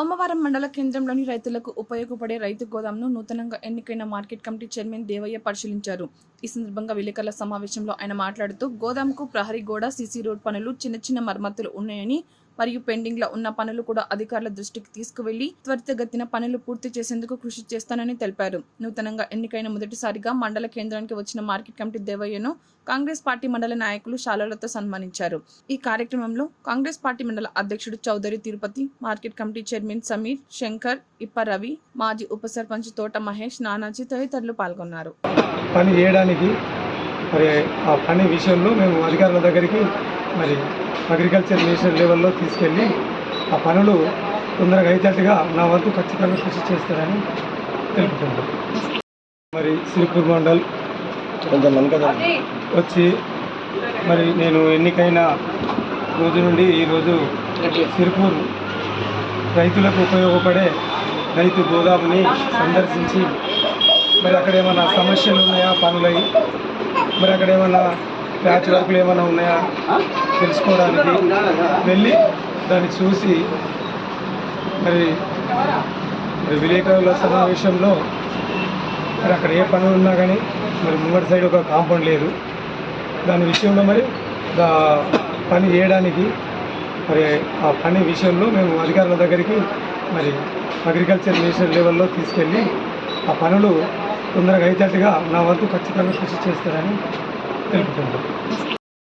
సోమవారం మండల కేంద్రంలోని రైతులకు ఉపయోగపడే రైతు గోదాంను నూతనంగా ఎన్నికైన మార్కెట్ కమిటీ చైర్మన్ దేవయ్య పరిశీలించారు. ఈ సందర్భంగా విలేకరుల సమావేశంలో ఆయన మాట్లాడుతూ గోదాంకు ప్రహరీ గోడ సీసీ రోడ్ పనులు చిన్న చిన్న మరమ్మతులు ఉన్నాయని మరియు పెండింగ్లో ఉన్న పనులు కూడా అధికారుల దృష్టికి తీసుకువెళ్ళి త్వరితగతిన పనులు పూర్తి చేసేందుకు కృషి చేస్తానని తెలిపారు. నూతనంగా ఎన్నికైన మొదటిసారిగా మండల కేంద్రానికి వచ్చిన మార్కెట్ కమిటీ దేవయ్యను కాంగ్రెస్ పార్టీ మండల నాయకులు శాలలతో సన్మానించారు. ఈ కార్యక్రమంలో కాంగ్రెస్ పార్టీ మండల అధ్యక్షుడు Chaudhary Tirupati market committee chairman Sameer Shankar ఇప్ప రవి మాజీ ఉప సర్పంచ్ తోట మహేష్ నానాజీ తదితరులు పాల్గొన్నారు. పని చేయడానికి మరి ఆ పని విషయంలో మేము అధికారుల దగ్గరికి మరి అగ్రికల్చర్ మినిస్టర్ లెవెల్లో తీసుకెళ్ళి ఆ పనులు తొందరగా అయ్యేటట్టుగా నా వంతు ఖచ్చితంగా కృషి చేస్తారని తెలుపుతున్నాను మరి సిరిపూర్ మండల్ వచ్చి మరి నేను ఎన్నికైన రోజు నుండి ఈరోజు సిరిపూర్ రైతులకు ఉపయోగపడే రైతు గోదాముని సందర్శించి మరి అక్కడ ఏమైనా సమస్యలు ఉన్నాయా పనులై? మరి అక్కడ ఏమైనా ప్యాచ్ వర్కులు ఏమైనా ఉన్నాయా? తెలుసుకోవడానికి. వెళ్ళి దాన్ని చూసి మరి మరి విలేకరుల సమావేశంలో మరి అక్కడ ఏ పనులు ఉన్నా కానీ మరి ముంగటి సైడ్ ఒక కాంపౌండ్ లేదు. దాని విషయంలో మరి దా పని చేయడానికి మరి ఆ పని విషయంలో మేము అధికారుల దగ్గరికి మరి అగ్రికల్చర్ మినిస్టర్ లెవెల్లో తీసుకెళ్ళి ఆ పనులు తొందరగా అయ్యేటట్టుగా నా వంతు ఖచ్చితంగా కృషి చేస్తారని よかった。